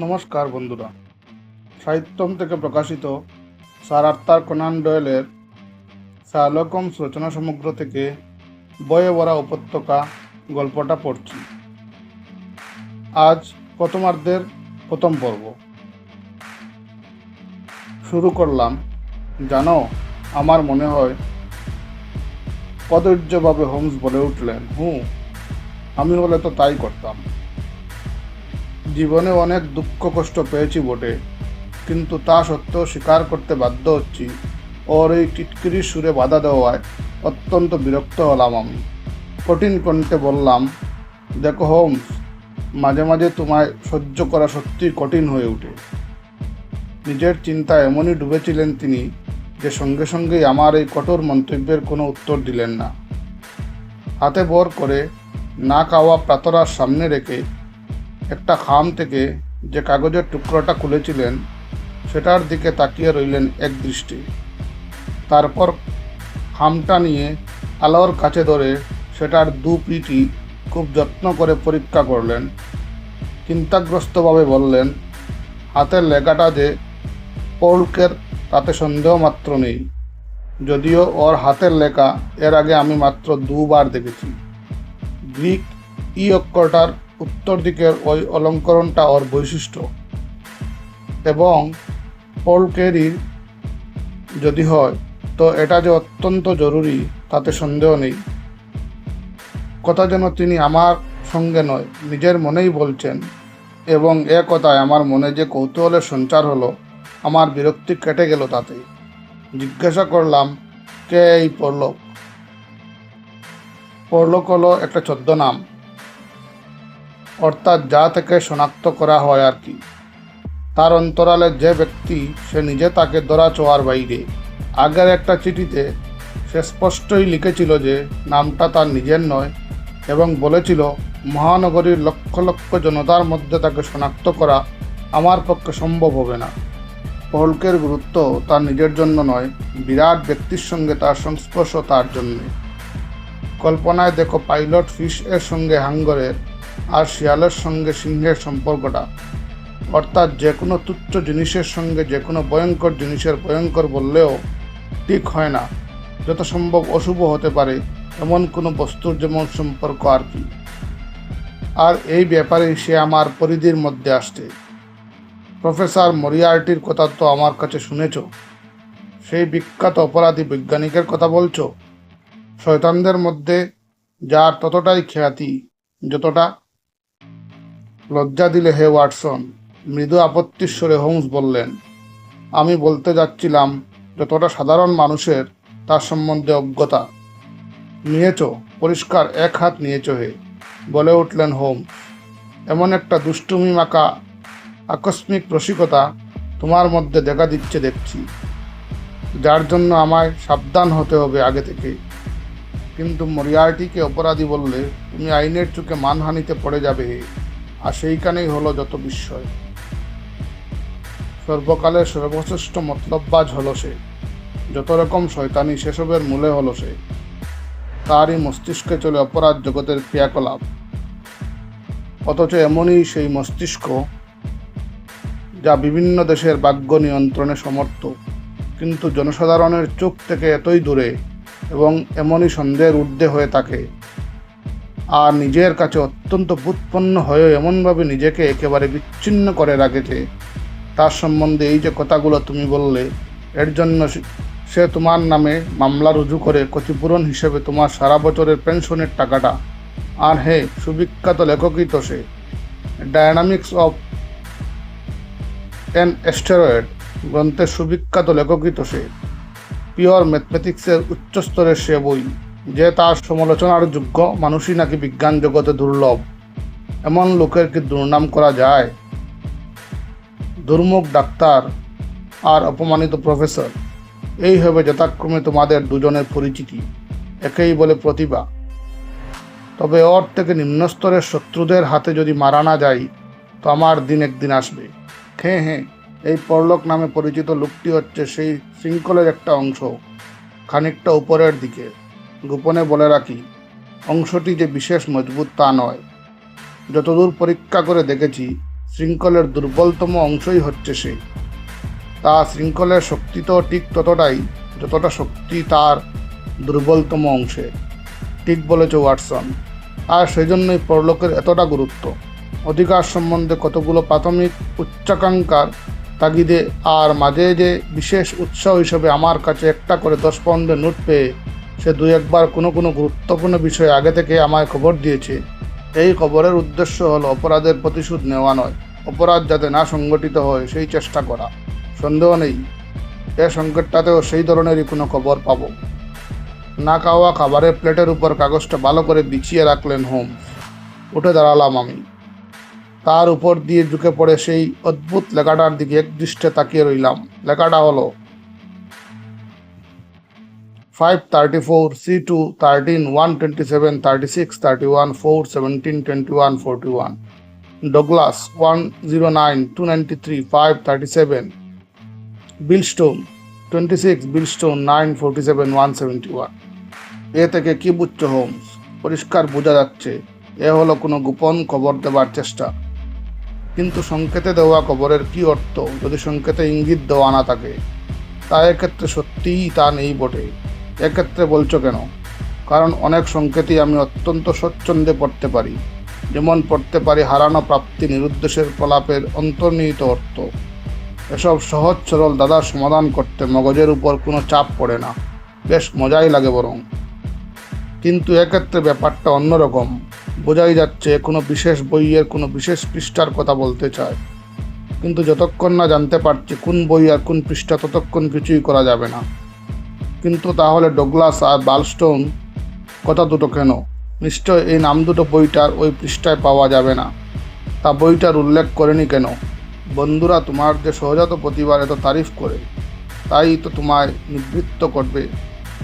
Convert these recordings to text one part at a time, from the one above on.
নমস্কার বন্ধুরা। সাহিত্যম থেকে প্রকাশিত স্যার আর্থার কোনান ডয়েলের শালকম রচনা সমগ্র থেকে বয়ে ভরা উপত্যকা গল্পটা পড়ছি। আজ প্রথমার্ধের প্রথম পর্ব। শুরু করলাম, জানো, আমার মনে হয় কদর্যভাবে হোমস বলে উঠলেন। হুঁ, আমি হলে তো তাই করতাম। জীবনে অনেক দুঃখ কষ্ট পেয়েছি বটে, কিন্তু তা সত্ত্বেও স্বীকার করতে বাধ্য হচ্ছি। ওর এই টিটকিরির সুরে বাধা দেওয়ায় অত্যন্ত বিরক্ত হলাম আমি। কঠিন কণ্ঠে বললাম, দেখো হোমস, মাঝে মাঝে তোমায় সহ্য করা সত্যিই কঠিন হয়ে ওঠে। নিজের চিন্তা এমনই ডুবেছিলেন তিনি যে সঙ্গে সঙ্গেই আমার এই কঠোর মন্তব্যের কোনো উত্তর দিলেন না। হাতে বর করে না খাওয়া প্রাতরার সামনে রেখে একটা খাম থেকে যে কাগজের টুকরোটা খুলেছিলেন, সেটার দিকে তাকিয়ে রইলেন এক দৃষ্টি। তারপর খামটা নিয়ে আলোর কাছে ধরে সেটার দু পিটি খুব যত্ন করে পরীক্ষা করলেন। চিন্তাগ্রস্তভাবে বললেন, হাতের লেখাটা যে পৌলকের, তাতে সন্দেহ মাত্র নেই। যদিও ওর হাতের লেখা এর আগে আমি মাত্র দুবার দেখেছি। গ্রিক ই অক্ষরটার উত্তর দিকের ওই অলঙ্করণটা ওর বৈশিষ্ট্য। এবং পলকেরির যদি হয়, তো এটা যে অত্যন্ত জরুরি, তাতে সন্দেহ নেই। কথা যেন তিনি আমার সঙ্গে নয়, নিজের মনেই বলছেন। এবং এ কথায় আমার মনে যে কৌতূহলের সঞ্চার হলো, আমার বিরক্তি কেটে গেল তাতে। জিজ্ঞাসা করলাম, কে এই পড়লক পড়লক হলো একটা ছদ্মনাম। অর্থাৎ যা থেকে শনাক্ত করা হয় আর কি। তার অন্তরালে যে ব্যক্তি, সে নিজে তাকে ধরা ছোঁয়ার বাইরে। আগের একটা চিঠিতে সে স্পষ্টই লিখেছিল যে নামটা তার নিজের নয় এবং বলেছিল, মহানগরীর লক্ষ লক্ষ জনতার মধ্যে তাকে শনাক্ত করা আমার পক্ষে সম্ভব হবে না। পলকের গুরুত্ব তার নিজের জন্য নয়, বিরাট ব্যক্তির সঙ্গে তার সংস্পর্শ তার জন্যে। কল্পনায় দেখো পাইলট ফিশ এর সঙ্গে হাঙ্গরের আর শিয়ালের সঙ্গে সিংহের সম্পর্কটা। অর্থাৎ যে কোনো তুচ্ছ জিনিসের সঙ্গে যে কোনো ভয়ঙ্কর জিনিসের ভয়ঙ্কর বললেও ঠিক হয় না। যত সম্ভব অশুভ হতে পারে এমন কোনো বস্তুর যেমন সম্পর্ক আর কি। আর এই ব্যাপারে সে আমার পরিধির মধ্যে আসছে। প্রফেসর মরিয়ার্টির কথা তো আমার কাছে শুনেছ। সেই বিখ্যাত অপরাধী বৈজ্ঞানিকের কথা বলছ? শয়তানদের মধ্যে যার ততটাই খ্যাতি, যতটা লজ্জা দিলে হে ওয়াটসন, মৃদু আপত্তিস্বরে হোমস বললেন, আমি বলতে যাচ্ছিলাম যতটা সাধারণ মানুষের তার সম্বন্ধে অজ্ঞতা। নিয়েছ, পরিষ্কার এক হাত নিয়েছ হে, বলে উঠলেন হোম এমন একটা দুষ্টুমি মাকা আকস্মিক রসিকতা তোমার মধ্যে দেখা দিচ্ছে দেখছি। যার জন্য আমায় সাবধান হতে হবে আগে থেকে। কিন্তু মরিয়ার্টিকে অপরাধী বললে তুমি আইনের চোখে মানহানিতে পড়ে যাবে আর সেইখানেই হলো যত বিস্ময়। সর্বকালের সর্বশ্রেষ্ঠ মতলববাজ হলো সে। যত রকম শয়তানি সেসবের মূলে হলো সে। তারই মস্তিষ্কে চলে অপরাধ জগতের ক্রিয়াকলাপ। অথচ এমনই সেই মস্তিষ্ক যা বিভিন্ন দেশের ভাগ্য নিয়ন্ত্রণে সমর্থ, কিন্তু জনসাধারণের চোখ থেকে এতই দূরে এবং এমনই সন্দেহের ঊর্ধ্বে হয়ে থাকে। আর নিজের কাছে অত্যন্ত বুৎপন্ন হয়ে এমনভাবে নিজেকে একেবারে বিচ্ছিন্ন করে রাখেছে। তার সম্বন্ধে এই যে কথাগুলো তুমি বললে, এর জন্য সে- সে তোমার নামে মামলা রুজু করে ক্ষতিপূরণ হিসেবে তোমার সারা বছরের পেনশনের টাকাটা। আর হে সুবিখ্যাত লেখকই তো সে। ডায়নামিক্স অফ অ্যান অ্যাস্টেরয়েড গ্রন্থের সুবিখ্যাত লেখকই তো সে। পিওর ম্যাথমেটিক্সের উচ্চস্তরের সে বই। যে তার সমালোচনার যোগ্য মানুষই নাকি বিজ্ঞান জগতে দুর্লভ। এমন লোকের কি দুর্নাম করা যায়? দুর্মুখ ডাক্তার আর অপমানিত প্রফেসর, এই হবে যথাক্রমে তোমাদের দুজনের পরিচিতি, একেই বলে প্রতিভা। তবে ওর থেকে নিম্নস্তরের শত্রুদের হাতে যদি মারা না যায় তো আমার দিন একদিন আসবে। হ্যাঁ হ্যাঁ এই পরলোক নামে পরিচিত লোকটি হচ্ছে সেই শৃঙ্খলের একটা অংশ, খানিকটা উপরের দিকে। গোপনে বলে রাখি, অংশটি যে বিশেষ মজবুত তা নয়। যতদূর পরীক্ষা করে দেখেছি, শৃঙ্খলের দুর্বলতম অংশই হচ্ছে সে। তা শৃঙ্খলের শক্তি তো ঠিক ততটাই, যতটা শক্তি তার দুর্বলতম অংশে। ঠিক বলেছ, ওয়াটসন। আর সেই জন্যই পরলোকের এতটা গুরুত্ব। অধিকার সম্বন্ধে কতগুলো প্রাথমিক উচ্চাকাঙ্ক্ষার তাগিদে আর মাঝে যে বিশেষ উৎসাহ হিসেবে আমার কাছে একটা করে দশ পাউন্ডের নোট পেয়ে সে দু একবার কোনো কোনো গুরুত্বপূর্ণ বিষয়ে আগে থেকে আমায় খবর দিয়েছে। এই খবরের উদ্দেশ্য হলো অপরাধের প্রতিশোধ নেওয়া নয়। অপরাধ যাতে না সংগঠিত হয়, সেই চেষ্টা করা। সন্দেহ নেই। এ সংকটটাতেও সেই ধরনেরই কোনো খবর পাবো। না খাওয়া খাবারের প্লেটের উপর কাগজটা ভালো করে বিছিয়ে রাখলেন হোম উঠে দাঁড়ালাম আমি। তার উপর দিয়ে ঢুকে পড়ে সেই অদ্ভুত লেখাটার দিকে একদৃষ্টে তাকিয়ে রইলাম। লেখাটা হলো 534, C2, 13, 127, 36, 31, 4, 17, 21, 41. Douglas 109, 293, 537. Billstone 26, Billstone 947, 171. এ থেকে কি বুঝছ হোমস পরিষ্কার বোঝা যাচ্ছে এ হলো কোনো গোপন খবর দেবার চেষ্টা কিন্তু সংকেতে দেওয়া খবরের কি অর্থ যদি সংকেতে ইঙ্গিত দেওয়া না থাকে তা এক্ষেত্রে সত্যিই তা নেই বটে এক্ষেত্রে বলছো কেন? কারণ অনেক সংকেতই আমি অত্যন্ত স্বচ্ছন্দে পড়তে পারি। যেমন পড়তে পারি হারানো প্রাপ্তি নিরুদ্দেশের প্রলাপের অন্তর্নিহিত অর্থ। এসব সহজ সরল দাদার সমাধান করতে মগজের উপর কোনো চাপ পড়ে না। বেশ মজাই লাগে বরং। কিন্তু এক্ষেত্রে ব্যাপারটা অন্যরকম। বোঝাই যাচ্ছে কোনো বিশেষ বইয়ের কোনো বিশেষ পৃষ্ঠার কথা বলতে চায়। কিন্তু যতক্ষণ না জানতে পারছি কোন বই আর কোন পৃষ্ঠা ততক্ষণ কিছুই করা যাবে না। কিন্তু তাহলে ডগলাস আর বালস্টোন কথা দুটো কেন? নিশ্চয় এই নাম দুটো বইটার ওই পৃষ্ঠায় পাওয়া যাবে না। তা বইটার উল্লেখ করেনি কেন? বন্ধুরা, তোমার যে সহজাত প্রতিবার এত তারিফ করে, তাই তো তোমায় নিবৃত্ত করবে।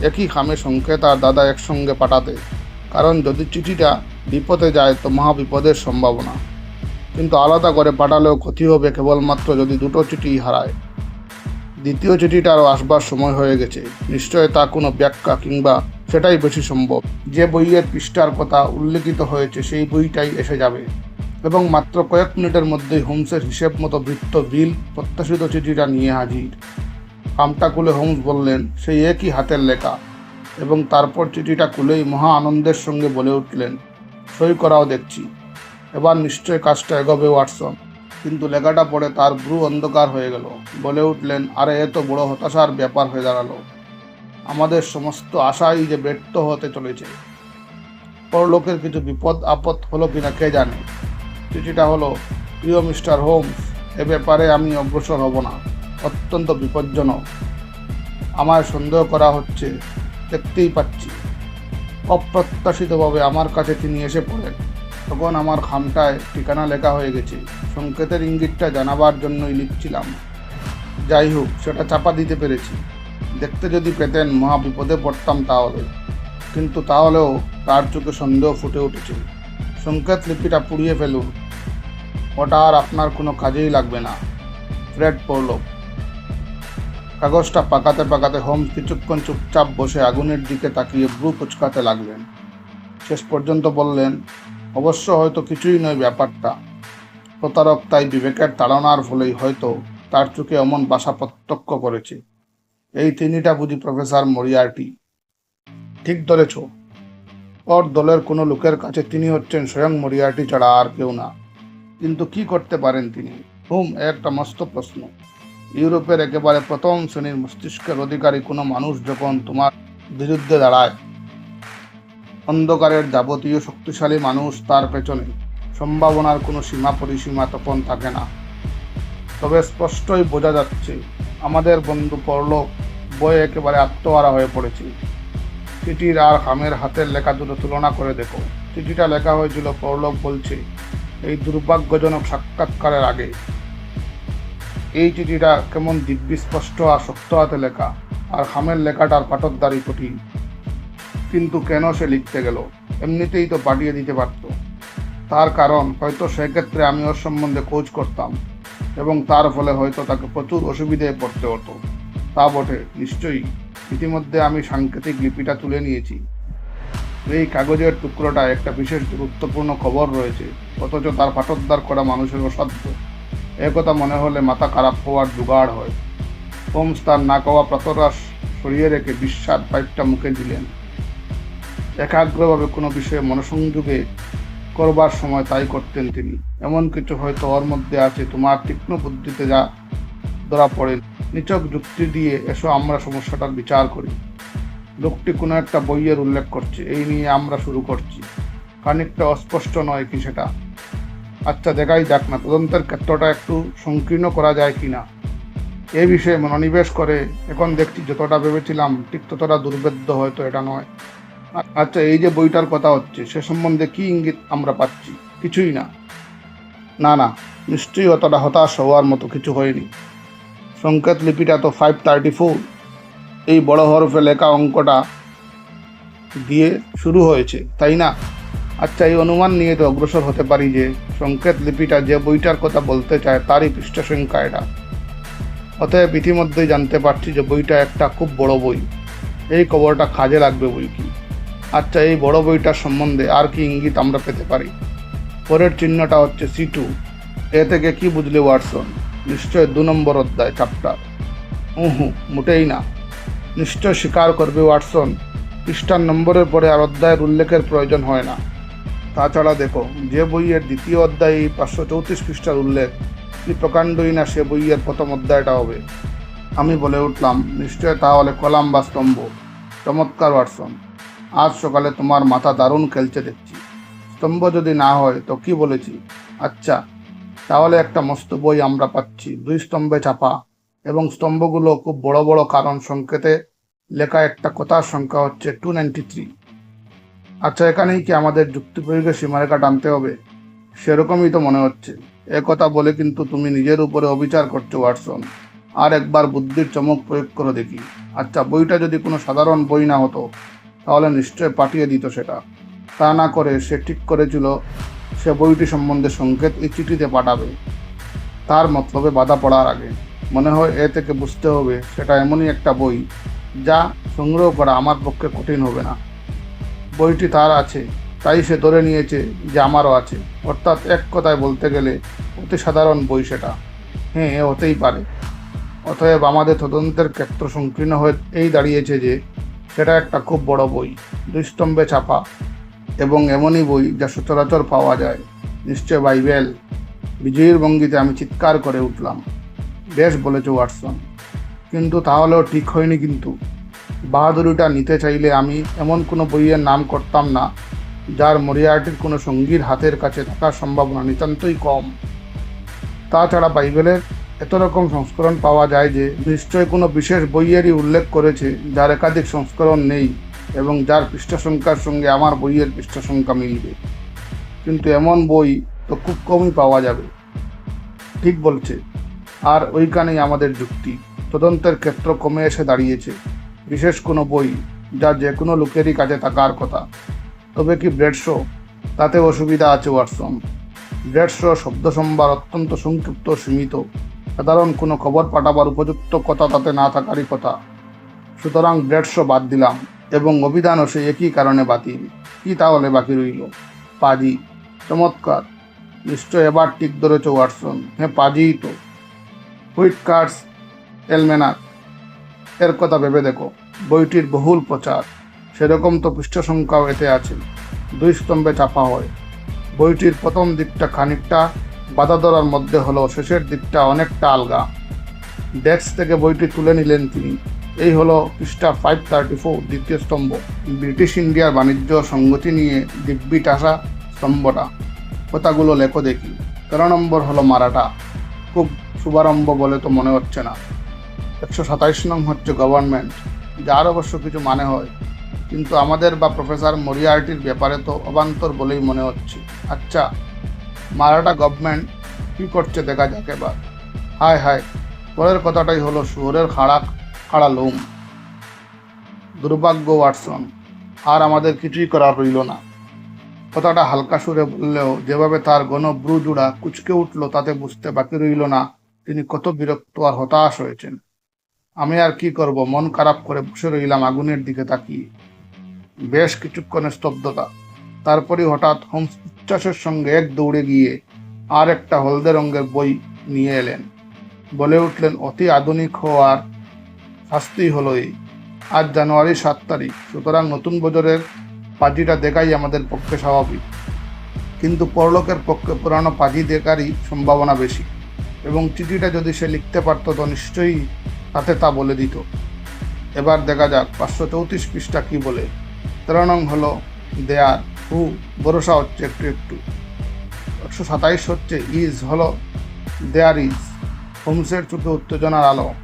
একই খামে সংকেত আর দাদা একসঙ্গে পাঠাতে। কারণ যদি চিঠিটা বিপদে যায়, তো মহা বিপদের সম্ভাবনা। কিন্তু আলাদা করে পাঠালেও ক্ষতি হবে কেবলমাত্র যদি দুটো চিঠি হারায়। দ্বিতীয় চিঠিটারও আসবার সময় হয়ে গেছে। নিশ্চয় তা কোনো ব্যাখ্যা কিংবা সেটাই বেশি সম্ভব। যে বইয়ের পৃষ্ঠার কথা উল্লেখিত হয়েছে, সেই বইটাই এসে যাবে। এবং মাত্র কয়েক মিনিটের মধ্যেই হোমসের হিসেব মতো বৃত্ত বিল প্রত্যাশিত চিঠিটা নিয়ে হাজির। খামটা খুলে হোমস বললেন, সেই একই হাতের লেখা। এবং তারপর চিঠিটা খুলেই মহা আনন্দের সঙ্গে বলে উঠলেন, সই করাও দেখছি। এবার নিশ্চয় কাজটা এগোবে, ওয়াটসন। কিন্তু লেখাটা পড়ে তার ভ্রু অন্ধকার হয়ে গেল। বলে উঠলেন, আরে, এ তো বড় হতাশার ব্যাপার হয়ে দাঁড়াল। আমাদের সমস্ত আশাই যে ব্যর্থ হতে চলেছে। পরলোকের কিছু বিপদ, আপদ হলো কিনা কে জানে? চিঠিটা হলো, প্রিয় মিস্টার হোমস, এ ব্যাপারে আমি অগ্রসর হব না। অত্যন্ত বিপজ্জনক। আমার সন্দেহ করা হচ্ছে, দেখতেই পাচ্ছি। অপ্রত্যাশিতভাবে আমার কাছে তিনি এসে পড়েন। তখন আমার খামটায় ঠিকানা লেখা হয়ে গেছে। সংকেতের ইঙ্গিতটা জানাবার জন্যই লিখছিলাম। যাই হোক, সেটা চাপা দিতে পেরেছি। দেখতে যদি পেতেন মহা বিপদে পড়তাম তাহলে। কিন্তু তাহলেও তার চোখে সন্দেহ ফুটে উঠেছে। সংকেত লিপিটা পুড়িয়ে ফেলুন। ওটা আর আপনার কোনো কাজেই লাগবে না। ফ্রেড পড়ল। কাগজটা পাকাতে পাকাতে হোম কিছুক্ষণ চুপচাপ বসে আগুনের দিকে তাকিয়ে ব্রু কুচকাতে লাগলেন। শেষ পর্যন্ত বললেন অবশ্য হয়তো কিছুই নয় ব্যাপারটা। প্রতারক তাই বিবেকের তাড়নার ফলেই হয়তো তার চোখে এমন বাসা প্রত্যক্ষ করেছে। এই তিনিটা বুঝি প্রফেসর মরিয়ার্টি। ঠিক ধরেছ। ওর দলের কোনো লোকের কাছে তিনি হচ্ছেন স্বয়ং মরিয়ার্টি ছাড়া আর কেউ না। কিন্তু কি করতে পারেন তিনি? হুম, একটা মস্ত প্রশ্ন। ইউরোপের একেবারে প্রথম শ্রেণির মস্তিষ্কের অধিকারী কোনো মানুষ যখন তোমার বিরুদ্ধে দাঁড়ায় অন্ধকারের যাবতীয় শক্তিশালী মানুষ তার পেছনে। সম্ভাবনার কোনো সীমা পরিসীমা তখন থাকে না। তবে স্পষ্টই বোঝা যাচ্ছে, আমাদের বন্ধু পরলোক বয়ে একেবারে আত্মহারা হয়ে পড়েছে। চিঠির আর হামের হাতের লেখা দুটো তুলনা করে দেখো। চিঠিটা লেখা হয়েছিল, পরলোক বলছে, এই দুর্ভাগ্যজনক সাক্ষাৎকারের আগে। এই চিঠিটা কেমন দিব্যি স্পষ্ট আর শক্ত হাতে লেখা, আর হামের লেখাটার পাঠকদারি কঠিন। কিন্তু কেন সে লিখতে গেল? এমনিতেই তো পাঠিয়ে দিতে পারত। তার কারণ হয়তো সেক্ষেত্রে আমি ওর সম্বন্ধে খোঁজ করতাম এবং তার ফলে হয়তো তাকে প্রচুর অসুবিধায় পড়তে হতো। তা বটে, নিশ্চয়ই। ইতিমধ্যে আমি সাংকেতিক লিপিটা তুলে নিয়েছি। এই কাগজের টুকরোটা একটা বিশেষ গুরুত্বপূর্ণ খবর রয়েছে, অথচ তার পাঠোদ্ধার করা মানুষের অসাধ্য। একথা মনে হলে মাথা খারাপ হওয়ার জোগাড় হয়। হোমস তার না কওয়া প্রাতরাস সরিয়ে রেখে বিস্বাদ পাইপটা মুখে দিলেন। একাগ্রভাবে কোনো বিষয়ে মনোসংযোগে করবার সময় তাই করতেন তিনি। এমন কিছু হয়তো ওর মধ্যে আছে, তোমার তীক্ষ্ণ বুদ্ধিতে যা ধরা পড়ে। নিচক যুক্তি দিয়ে এসো, আমরা সমস্যাটার বিচার করি। লোকটি কোনো একটা বইয়ের উল্লেখ করছে, এই নিয়ে আমরা শুরু করছি। খানিকটা অস্পষ্ট নয় কি সেটা? আচ্ছা দেখাই যাক না, তদন্তের ক্ষেত্রটা একটু সংকীর্ণ করা যায় কি না। এ বিষয়ে মনোনিবেশ করে, এখন দেখছি যতটা ভেবেছিলাম, ঠিক ততটা দুর্ভেদ্য হয়তো এটা নয়। আচ্ছা এই যে বইটার কথা হচ্ছে, সে সম্বন্ধে কি ইঙ্গিত আমরা পাচ্ছি? কিছুই না। না না, নিশ্চয়ই অতটা হতাশ হওয়ার মতো কিছু হয়নি। সংকেত লিপিটা তো ফাইভ থার্টি ফোর এই বড় হরফে লেখা অঙ্কটা দিয়ে শুরু হয়েছে, তাই না? আচ্ছা এই অনুমান নিয়ে তো অগ্রসর হতে পারি যে সংকেত লিপিটা যে বইটার কথা বলতে চায়, তারই পৃষ্ঠা সংখ্যা এটা। অতএব ইতিমধ্যেই জানতে পারছি যে বইটা একটা খুব বড় বই। এই খবরটা কাজে লাগবে বই কি আচ্ছা এই বড় বইটার সম্বন্ধে আর কি ইঙ্গিত আমরা পেতে পারি? পরের চিহ্নটা হচ্ছে সি টু এ থেকে কি বুঝলে, ওয়াটসন? নিশ্চয় দু নম্বর অধ্যায় চ্যাপ্টার উহু, মোটেই না। নিশ্চয় স্বীকার করবে, ওয়াটসন। পৃষ্ঠার নম্বরের পরে আর অধ্যায়ের উল্লেখের প্রয়োজন হয় না। তাছাড়া দেখো, যে বইয়ের দ্বিতীয় অধ্যায়ে পাঁচশো চৌত্রিশ পৃষ্ঠার উল্লেখ, কি প্রকাণ্ডই না সে বইয়ের প্রথম অধ্যায়টা হবে। আমি বলে উঠলাম, নিশ্চয় তাহলে কলাম বা স্তম্ভ। চমৎকার, ওয়াটসন। আজ সকালে তোমার মাথা দারুণ খেলছে দেখছি। স্তম্ভ যদি না হয়, তো কি বলেছি? আচ্ছা তাহলে একটা মস্ত বই আমরা পাচ্ছি। দুই স্তম্ভে চাপা এবং স্তম্ভগুলো খুব বড় বড় কারণ সংকেতে লেখা একটা কথার সংখ্যা হচ্ছে টু নাইনটি থ্রি আচ্ছা এখানেই কি আমাদের যুক্তি প্রয়োগের সীমারেখা টানতে হবে? সেরকমই তো মনে হচ্ছে। কথা বলে কিন্তু তুমি নিজের উপরে অবিচার করছ, ওয়াটসন। আর একবার বুদ্ধির চমক প্রয়োগ করে দেখি। আচ্ছা বইটা যদি কোনো সাধারণ বই না হতো তাহলে নিশ্চয় পাঠিয়ে দিত সেটা। তা না করে সে ঠিক করেছিল, সে বইটি সম্বন্ধে সংকেত এই চিঠিতে পাঠাবে। তার মতলবে বাধা পড়ার আগে। মনে হয় এ থেকে বুঝতে হবে, সেটা এমনই একটা বই যা সংগ্রহ করা আমার পক্ষে কঠিন হবে না। বইটি তার আছে, তাই সে ধরে নিয়েছে যে আমারও আছে। অর্থাৎ এক কথায় বলতে গেলে, অতি সাধারণ বই সেটা। হ্যাঁ হতেই পারে। অতএব আমাদের তদন্তের ক্ষেত্র সংকীর্ণ হয়ে এই দাঁড়িয়েছে যে সেটা একটা খুব বড় বই দুই স্তম্ভে চাপা এবং এমনই বই যা সচরাচর পাওয়া যায়। নিশ্চয় বাইবেল। বিজয়ীর ভঙ্গিতে আমি চিৎকার করে উঠলাম। বেশ বলেছ, ওয়াটসন। কিন্তু তাহলেও ঠিক হয়নি কিন্তু। বাহাদুরিটা নিতে চাইলে আমি এমন কোনো বইয়ের নাম করতাম না, যার মরিয়াটির কোনো সঙ্গীর হাতের কাছে থাকার সম্ভাবনা নিতান্তই কম। তাছাড়া বাইবেলের এত রকম সংস্করণ পাওয়া যায় যে নিশ্চয় কোনো বিশেষ বইয়েরই উল্লেখ করেছে যার একাধিক সংস্করণ নেই এবং যার পৃষ্ঠা সংখ্যার সঙ্গে আমার বইয়ের পৃষ্ঠা সংখ্যা মিলবে। কিন্তু এমন বই তো খুব কমই পাওয়া যাবে। ঠিক বলছে। আর ওইখানেই আমাদের যুক্তি। তদন্তের ক্ষেত্র কমে এসে দাঁড়িয়েছে। বিশেষ কোনো বই যা যে কোনো লোকেরই কাছে থাকার কথা। তবে কি ব্রেড শো? তাতে অসুবিধা আছে, ওয়াটসন। ব্রেড শো শব্দ সম্ভার অত্যন্ত সংক্ষিপ্ত সীমিত। সাধারণ কোনো খবর পাঠাবার উপযুক্ত কথা তাতে না থাকারই কথা। সুতরাং ব্রেড শো বাদ দিলাম এবং অভিধানও সে একই কারণে বাতিল। কি তাহলে বাকি রইল? পাজি, চমৎকার। নিশ্চয় এবার ঠিক ধরেছ, ওয়াটসন। হ্যাঁ পাজিই তো। হুইট কার্ডস এলমেনার। এর কথা ভেবে দেখো, বইটির বহুল প্রচার। সেরকম তো পৃষ্ঠ সংখ্যাও এতে আছে। দুই স্তম্ভে চাপা হয়। বইটির প্রথম দিকটা খানিকটা বাধা ধরার মধ্যে হলো, শেষের দিকটা অনেকটা আলগা। ডেস্ক থেকে বইটি তুলে নিলেন তিনি। এই হলো পৃষ্ঠা ফাইভ থার্টি ফোর দ্বিতীয় স্তম্ভ। ব্রিটিশ ইন্ডিয়ার বাণিজ্য সংগতি নিয়ে দিব্যি টাসা স্তম্ভটা। কথাগুলো লেখো দেখি। তেরো নম্বর হলো মারাঠা। খুব শুভারম্ভ বলে তো মনে হচ্ছে না। একশো সাতাইশ নং হচ্ছে গভর্নমেন্ট যার অবশ্য কিছু মানে হয়। কিন্তু আমাদের বা প্রফেসর মরিয়ার্টির ব্যাপারে তো অবান্তর বলেই মনে হচ্ছে। আচ্ছা মারাঠা গভর্নমেন্ট কী করছে দেখা যাক এবার। হায় হায়, পরের কথাটাই হলো শুয়োরের খাড়া খাড়া লোম। দুর্ভাগ্য, ওয়াটসন, আর আমাদের কিছুই করার রইল না। কথাটা হালকা সুরে বললেও যেভাবে তার গণ ব্রু জুড়া কুচকে উঠল, তাতে বুঝতে বাকি রইল না তিনি কত বিরক্ত আর হতাশ হয়েছেন। আমি আর কি করব, মন খারাপ করে বসে রইলাম আগুনের দিকে তাকিয়ে। বেশ কিছুক্ষণের স্তব্ধতা তারপরে হঠাৎ হোমস উচ্ছ্বাসের সঙ্গে এক দৌড়ে গিয়ে আর একটা হলদে রঙের বই নিয়ে এলেন। বলে উঠলেন, অতি আধুনিক হওয়ার শাস্তি হলো এই। আজ জানুয়ারি সাত তারিখ, সুতরাং নতুন বছরের পাজিটা দেখাই আমাদের পক্ষে স্বাভাবিক। কিন্তু পরলোকের পক্ষে পুরানো পাজি দেখারই সম্ভাবনা বেশি। এবং চিঠিটা যদি সে লিখতে পারতো, তো নিশ্চয়ই তাতে তা বলে দিত। এবার দেখা যাক, পাঁচশো চৌত্রিশ পৃষ্ঠা কী বলে। তেরো নং হলো দেয়ার। হু ভরসা হচ্ছে, একটু একটু। একশো সাতাইশ হচ্ছে ইজ, হলো, দেয়ার ইজ। হোমসের চোখে উত্তেজনার আলো।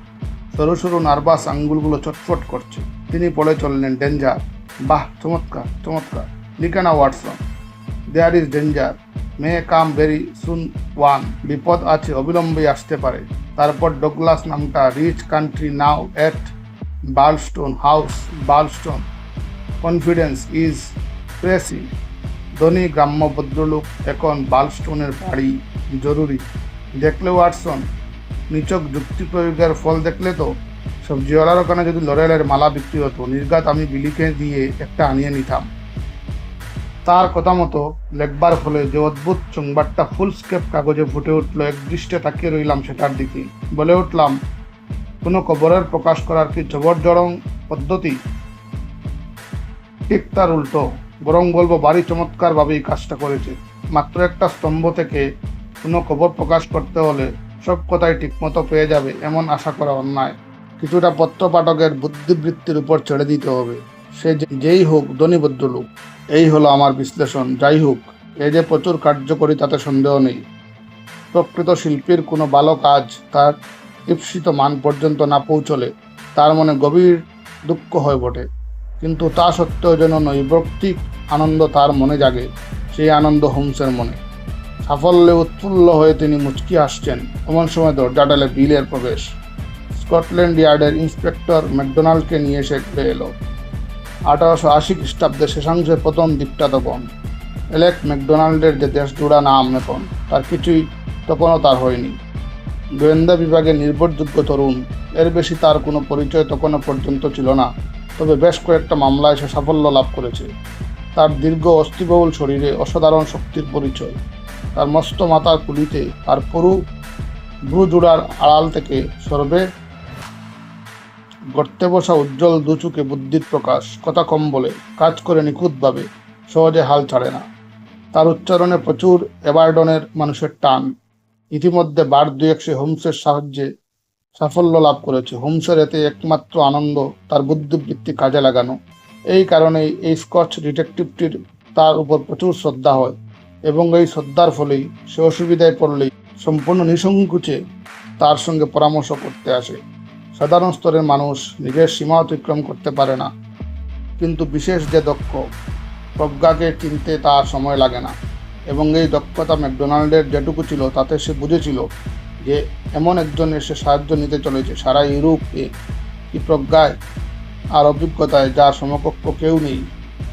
সরু সরু নার্ভাস আঙ্গুলগুলো চটফট করছে। তিনি পড়ে চললেন, ডেঞ্জার। বাহ, চমৎকার চমৎকার। লিখে না Watson. There is danger. May come very soon one. বিপদ আছে অবিলম্বে আসতে পারে। তারপর ডোগলাস নামটা rich country now at Birlstone house. Birlstone confidence is pressing ধনী গ্রাম্য ভদ্রলোক এখন বার্লস্টোনের বাড়ি, জরুরি। দেখলে ওয়াটসন নিচক যুক্তি প্রয়োগের ফল দেখলে তো সবজিওয়ালার ওখানে যদি লরেলের মালা বিক্রি হতো নির্গাত আমি বিলিকে দিয়ে একটা আনিয়ে নিতাম। তার কথা মতো লেখবার ফলে যে অদ্ভুত সংবাদটা ফুল স্কেপ কাগজে ফুটে উঠল, এক দৃষ্টে তাকিয়ে রইলাম সেটার দিকে। বলে উঠলাম, কোনো খবরের প্রকাশ করার কি জবরজরং পদ্ধতি? ঠিক তার উল্টো। বরং বলব, বাড়ি চমৎকারভাবেই কাজটা করেছে। মাত্র একটা স্তম্ভ থেকে কোনো খবর প্রকাশ করতে হলে সব কথাই ঠিকমতো পেয়ে যাবে এমন আশা করা অন্যায়। কিছুটা পত্র পাঠকের বুদ্ধিবৃত্তির উপর ছেড়ে দিতে হবে। সে যেই হোক ধনীবদ্ধ লোক, এই হলো আমার বিশ্লেষণ। যাই হোক, এ যে প্রচুর কার্যকরী তাতে সন্দেহ নেই। প্রকৃত শিল্পীর কোনো ভালো কাজ তার ঈপ্সিত মান পর্যন্ত না পৌঁছলে তার মনে গভীর দুঃখ হয়ে বটে। কিন্তু তা সত্ত্বেও যেন নৈবর্তিক আনন্দ তার মনে জাগে, সেই আনন্দ হোমসের মনে। সাফল্যে উৎফুল্ল হয়ে তিনি মুচকি আসছেন এমন সময় দরজা ডালে বিলের প্রবেশ। স্কটল্যান্ড ইয়ার্ডের ইন্সপেক্টর ম্যাকডোনাল্ডকে নিয়ে এসে এলো। আঠারোশো আশি খ্রিস্টাব্দে শেষাংশের প্রথম দিকটা তখন এলেক ম্যাকডোনাল্ডের যে দেশজোড়া নাম এখন, তার কিছুই তখনও তার হয়নি। গোয়েন্দা বিভাগের নির্ভরযোগ্য তরুণ, এর বেশি তার কোনো পরিচয় তখনও পর্যন্ত ছিল না। তবে বেশ কয়েকটা মামলায় সে সাফল্য লাভ করেছে। তার দীর্ঘ অস্থিবহুল শরীরে অসাধারণ শক্তির পরিচয়। তার মস্ত মাথার কুলিতে আর পুরু ভ্রুজোড়ার আড়াল থেকে সর্বে। গর্তে বসা উজ্জ্বল দুচুকে বুদ্ধির প্রকাশ, কথা কম বলে, কাজ করে নিখুঁতভাবে, সহজে হাল ছাড়ে না। তার উচ্চারণে প্রচুর এবারডনের মানুষের টান। ইতিমধ্যে বার দুয়েক সে হোমসের সাহায্যে সাফল্য লাভ করেছে। হোমসের এতে একমাত্র আনন্দ, তার বুদ্ধিবৃত্তি কাজে লাগানো। এই কারণেই এই স্কচ ডিটেকটিভটির তার উপর প্রচুর শ্রদ্ধা হয় এবং এই শ্রদ্ধার ফলেই সে অসুবিধায় পড়লেই সম্পূর্ণ নিঃসংকোচে তার সঙ্গে পরামর্শ করতে আসে। সাধারণ স্তরের মানুষ নিজের সীমা অতিক্রম করতে পারে না। কিন্তু বিশেষ যে দক্ষ, প্রজ্ঞাকে চিনতে তার সময় লাগে না। এবং এই দক্ষতা ম্যাকডোনাল্ডের যেটুকু ছিল, তাতে সে বুঝেছিল যে এমন একজনের সে সাহায্য নিতে চলেছে সারা ইউরোপে কি প্রজ্ঞায়? আর অভিজ্ঞতায় যার সমকক্ষ কেউ নেই।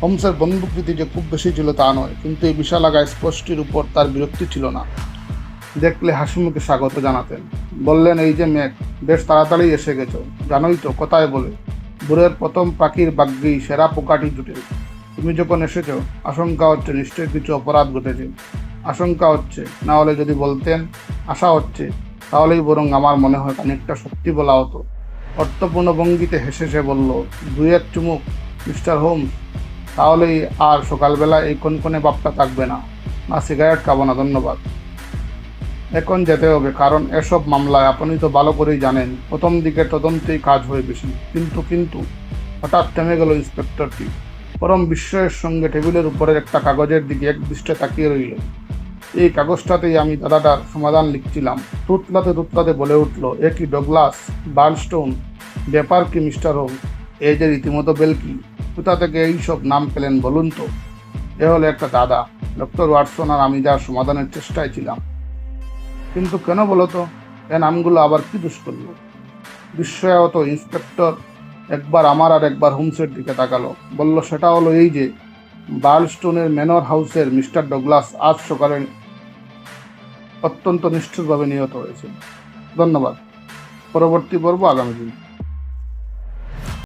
হোমসের বন্ধুপ্রীতি যে খুব বেশি ছিল তা নয়, কিন্তু এই বিশাল আগায় স্পষ্টির উপর তার বিরক্তি ছিল না। দেখলে হাসিমুখে স্বাগত জানাতেন। বললেন, এই যে মেঘ, বেশ তাড়াতাড়ি এসে গেছো। জানোই তো, কোথায় বলে? বুড়ের প্রথম পাখির বাগ্যেই সেরা পোকাটি জুটে তুমি যখন এসেছ, আশঙ্কা হচ্ছে নিশ্চয়ই কিছু অপরাধ ঘটেছে। আশঙ্কা হচ্ছে। না হলে যদি বলতেন, আশা হচ্ছে, তাহলেই বরং আমার মনে হয় খানিকটা সত্যি বলা হতো। অর্থপূর্ণ ভঙ্গিতে হেসে সে বলল এক চুমুক, মিস্টার হোম তাহলেই আর সকালবেলা এই কনকনে বাপটা থাকবে না। না সিগারেট খাব না, ধন্যবাদ। এখন যেতে হবে, কারণ এসব মামলায় আপনি তো ভালো করেই জানেন, প্রথম দিকে তদন্তেই কাজ হয়ে বেশি। কিন্তু কিন্তু, হঠাৎ থেমে গেল ইন্সপেক্টরটি। পরম বিস্ময়ের সঙ্গে টেবিলের উপরের একটা কাগজের দিকে এক দৃষ্টে তাকিয়ে রইল। এই কাগজটাতেই আমি দাদাটার সমাধান লিখছিলাম। তুতলাতে তুতলাতে বলে উঠল, এ কি ডগলাস? বার্লস্টোন ব্যাপার কি, মিস্টার হোম? এই যে রীতিমতো বেলকি, কোথা থেকে এই সব নাম পেলেন বলুন তো? এ হলো একটা দাদা, ডক্টর ওয়াটসন আর আমি যার সমাধানের চেষ্টায় ছিলাম। কিন্তু কেন বলো তো, এ নামগুলো আবার কি দুষ করল? বিস্ময়াহত ইন্সপেক্টর একবার আমার আর একবার হোমসের দিকে তাকালো। বলল, সেটা হলো এই যে বার্লস্টোনের ম্যানর হাউসের মিস্টার ডগলাস আজ সকালে অত্যন্ত নিষ্ঠুরভাবে নিহত হয়েছেন। ধন্যবাদ। পরবর্তী পর্ব আগামী দিন।